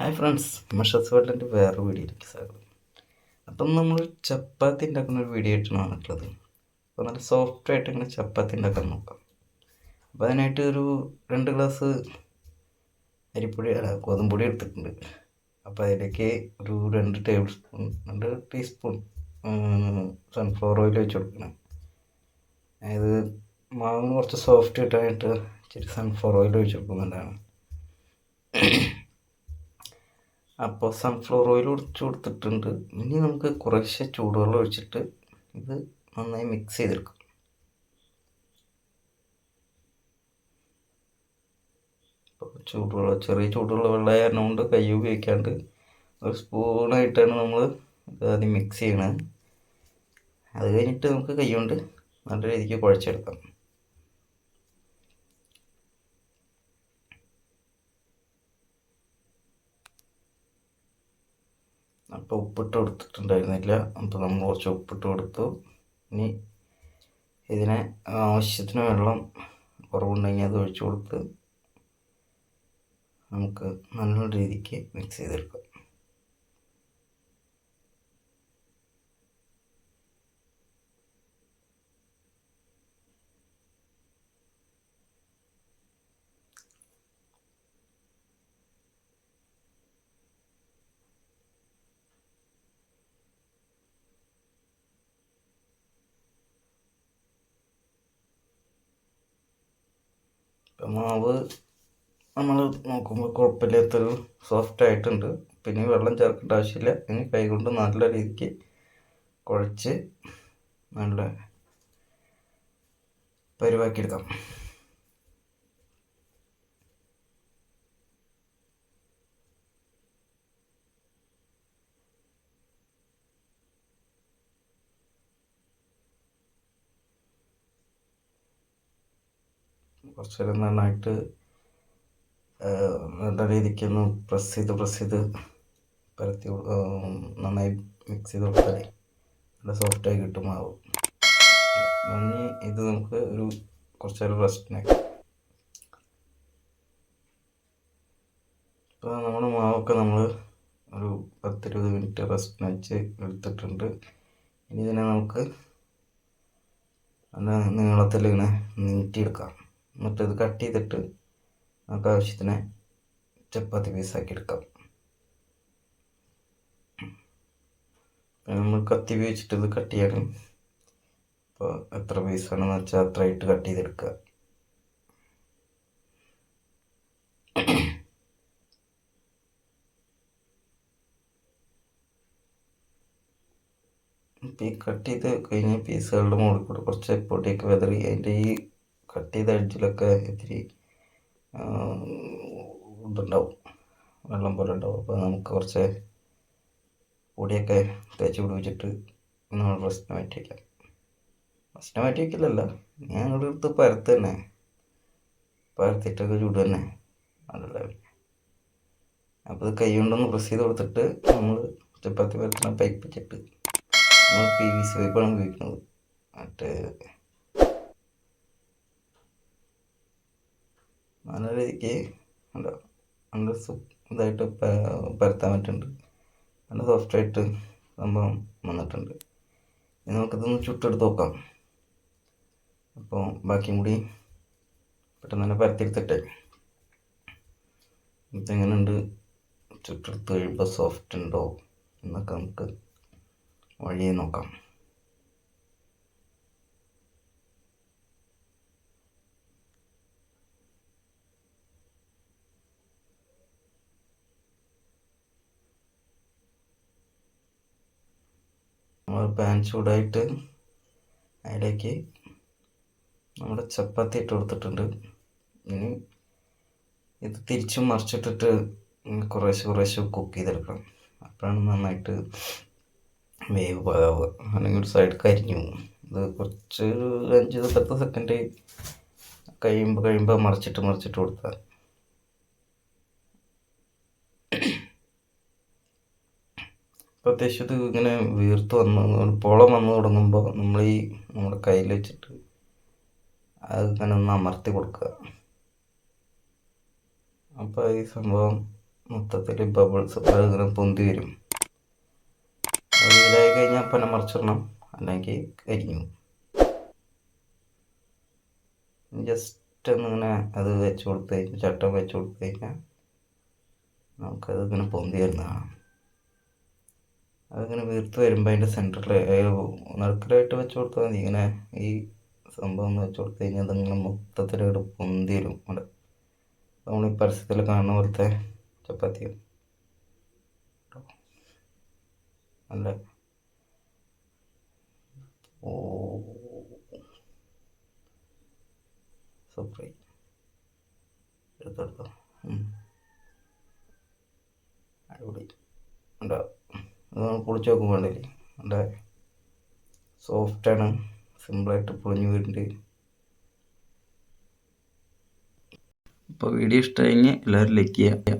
Hi friends മഷസ് വേൾഡിന്റെ വേറൊരു വീഡിയോയിലേക്ക് സ്വാഗതം. അപ്പം നമ്മൾ ചപ്പാത്തി ഉണ്ടാക്കുന്ന ഒരു വീഡിയോ ആയിട്ടാണ് വന്നിട്ടുള്ളത്. അപ്പോൾ നല്ല സോഫ്റ്റ് ആയിട്ട് ഇങ്ങനെ ചപ്പാത്തി ഉണ്ടാക്കാൻ നോക്കാം. അപ്പോൾ അതിനായിട്ട് ഒരു രണ്ട് ഗ്ലാസ് അരിപ്പൊടി അല്ല ഗോതമ്പൊടി എടുത്തിട്ടുണ്ട്. അപ്പോൾ അതിലേക്ക് ഒരു രണ്ട് ടേബിൾ സ്പൂൺ രണ്ട് ടീസ്പൂൺ സൺഫ്ലവർ ഓയിൽ വെച്ച് കൊടുക്കണം. അതായത് മാവിന് കുറച്ച് സോഫ്റ്റ് കിട്ടാനായിട്ട് ഇച്ചിരി സൺഫ്ലവർ ഓയിൽ ഒഴിച്ച് കൊടുക്കുന്നുണ്ടാണ് അപ്പോൾ സൺഫ്ലവർ ഓയിൽ ഒഴിച്ച് കൊടുത്തിട്ടുണ്ട്. ഇനി നമുക്ക് കുറേശ്ശെ ചൂടുവെള്ളം ഒഴിച്ചിട്ട് ഇത് നന്നായി മിക്സ് ചെയ്തെടുക്കും. അപ്പോൾ ചൂടുവെള്ളം ചെറിയ ചൂടുള്ള വെള്ളം കാരണം കൊണ്ട് കൈ ഉപയോഗിക്കാണ്ട് ഒരു സ്പൂണായിട്ടാണ് നമ്മൾ ആദ്യം മിക്സ് ചെയ്യണത് അത് കഴിഞ്ഞിട്ട് നമുക്ക് കൈ കൊണ്ട് നല്ല രീതിക്ക് കുഴച്ചെടുക്കാം. അപ്പോൾ ഉപ്പിട്ട് കൊടുത്തിട്ടുണ്ടായിരുന്നില്ല. അപ്പോൾ നമ്മൾ കുറച്ച് ഉപ്പിട്ട് കൊടുത്തു. ഇനി ഇതിനെ ആവശ്യത്തിന് വെള്ളം കുറവുണ്ടെങ്കിൽ അത് ഒഴിച്ചു കൊടുത്ത് നമുക്ക് നല്ല രീതിക്ക് മിക്സ് ചെയ്തെടുക്കാം. മാവ് നമ്മൾ നോക്കുമ്പോൾ കുഴപ്പമില്ലാത്തൊരു സോഫ്റ്റ് ആയിട്ടുണ്ട്. പിന്നെ വെള്ളം ചേർക്കേണ്ട ആവശ്യമില്ല. ഇനി കൈ കൊണ്ട് നല്ല രീതിക്ക് കുഴച്ച് നല്ല പരുവാക്കിയെടുക്കാം. കുറച്ച് നേരം നന്നായിട്ട് നല്ല രീതിക്ക് ഒന്ന് പ്രസ് ചെയ്ത് പ്രസ് ചെയ്ത് പരത്തി നന്നായി മിക്സ് ചെയ്ത് കൊടുത്താൽ നല്ല സോഫ്റ്റായി കിട്ടും മാവ്. ഇനി ഇത് നമുക്ക് ഒരു കുറച്ച് നേരം റെസ്റ്റിന് ഇപ്പോൾ നമ്മുടെ മാവൊക്കെ നമ്മൾ ഒരു പത്തിരുപത് മിനിറ്റ് റെസ്റ്റിന് വെച്ച് എടുത്തിട്ടുണ്ട്. ഇനി ഇതിനെ നമുക്ക് നല്ല നീളത്തിൽ ഇങ്ങനെ നീട്ടിയെടുക്കാം. എന്നിട്ട് ഇത് കട്ട് ചെയ്തിട്ട് നമുക്ക് ആവശ്യത്തിന് ചപ്പാത്തി പീസാക്കി എടുക്കാം. നമ്മൾ കത്തി ഉപയോഗിച്ചിട്ട് ഇത് കട്ട് ചെയ്യണം. അപ്പോൾ എത്ര പീസാണെന്ന് വെച്ചാൽ അത്രയായിട്ട് കട്ട് ചെയ്തെടുക്കുക. ഈ കട്ട് ചെയ്ത് കഴിഞ്ഞ പീസുകളുടെ മുകളിൽ കൂടെ കുറച്ച് പൊടിയൊക്കെ വെതറി അതിന്റെ ഈ കട്ട് ചെയ്ത എഡ്ജിലൊക്കെ ഇത്തിരി ഇതുണ്ടാവും. വെള്ളം പോലെ ഉണ്ടാവും. അപ്പോൾ നമുക്ക് കുറച്ച് പൊടിയൊക്കെ തേച്ച് പിടിപ്പിച്ചിട്ട് നമ്മൾ പ്രശ്നം മാറ്റി പ്രശ്നം റെസ്റ്റിന് ഞങ്ങളുടെ അടുത്ത് പരത്ത് തന്നെ. പരത്തിയിട്ടൊക്കെ ചൂട് തന്നെ. അതല്ല അപ്പോൾ ഇത് കൈ കൊണ്ടൊന്ന് പ്രസ് ചെയ്ത് കൊടുത്തിട്ട് നമ്മൾ ചപ്പാത്തി പരത്തണ പൈപ്പ് വെച്ചിട്ട്. നമ്മൾ പി വി സി പൈപ്പാണ് ഉപയോഗിക്കുന്നത്. മറ്റേ രീതിക്ക് എന്താ നല്ല ഇതായിട്ട് പരത്താൻ പറ്റുന്നുണ്ട് നല്ല സോഫ്റ്റായിട്ട് സംഭവം വന്നിട്ടുണ്ട്. ഇനി നമുക്കിതൊന്ന് ചുട്ടെടുത്ത് നോക്കാം. അപ്പോൾ ബാക്കിയും കൂടി പെട്ടെന്ന് തന്നെ പരത്തിയെടുത്തിട്ടെ. ഇതെങ്ങനെയുണ്ട് ചുട്ടെടുത്ത് കഴിയുമ്പോൾ സോഫ്റ്റ് ഉണ്ടോ? എന്നൊക്കെ നമുക്ക് വഴിയെ നോക്കാം. നമ്മൾ പാൻ ചൂടായിട്ട് അതിലേക്ക് നമ്മുടെ ചപ്പാത്തി ഇട്ട് കൊടുത്തിട്ടുണ്ട്. ഇനി ഇത് തിരിച്ചും മറിച്ചിട്ടിട്ട് കുറേശ്ശെ കുറേശ്ശെ കുക്ക് ചെയ്തെടുക്കണം. അപ്പോഴാണ് നന്നായിട്ട് വേവ് പാകാവുക. അല്ലെങ്കിൽ ഒരു സൈഡ് കരിഞ്ഞു പോകും. ഇത് കുറച്ച് അഞ്ച് പത്ത് സെക്കൻഡ് കഴിയുമ്പോൾ കഴിയുമ്പോൾ മറിച്ചിട്ട് മറിച്ചിട്ട് കൊടുത്താൽ ഇത് ഇങ്ങനെ വീർത്ത് വന്ന് പോളം വന്ന് തുടങ്ങുമ്പോൾ നമ്മൾ ഈ നമ്മുടെ കയ്യിൽ വെച്ചിട്ട് അത് ഇങ്ങനെ ഒന്ന് അമർത്തി കൊടുക്കുക. അപ്പോൾ ഈ സംഭവം മൊത്തത്തിൽ ബബിൾസ് ഇങ്ങനെ പൊന്തി വരും. അത് ഇതായി കഴിഞ്ഞാൽ പന മറിച്ചിടണം. അല്ലെങ്കിൽ കരിഞ്ഞു ജസ്റ്റ് ഒന്നിങ്ങനെ അത് വെച്ച് കൊടുത്തു കഴിഞ്ഞാൽ ചട്ടം വെച്ച് കൊടുത്തു കഴിഞ്ഞാൽ നമുക്കത് ഇങ്ങനെ പൊന്തി വരുന്നതാണ്. അതിങ്ങനെ വീർത്ത് വരുമ്പോൾ അതിന്റെ സെന്ററിൽ നടുക്കിലായിട്ട് വെച്ച് കൊടുത്താൽ മതി. ഇങ്ങനെ ഈ സംഭവം ഒന്ന് വെച്ച് കൊടുത്തു കഴിഞ്ഞാൽ അതിങ്ങനെ മൊത്തത്തിലായിട്ട് പൊന്തി വരും. അവിടെ നമ്മൾ ഈ പരസ്യത്തിൽ കാണുന്ന പോലത്തെ ചപ്പാത്തി അല്ല ഓ. അടിപൊളി. ഉണ്ടോ അത് പൊളിച്ച് നോക്കുമ്പോൾ കണ്ടില്ലേ? നല്ല സോഫ്റ്റാണ് സിമ്പിളായിട്ട് പൊളിഞ്ഞ് വരുന്നുണ്ട്. അപ്പോൾ വീഡിയോ ഇഷ്ടമായെങ്കിൽ എല്ലാവരും ലൈക്ക് ചെയ്യുക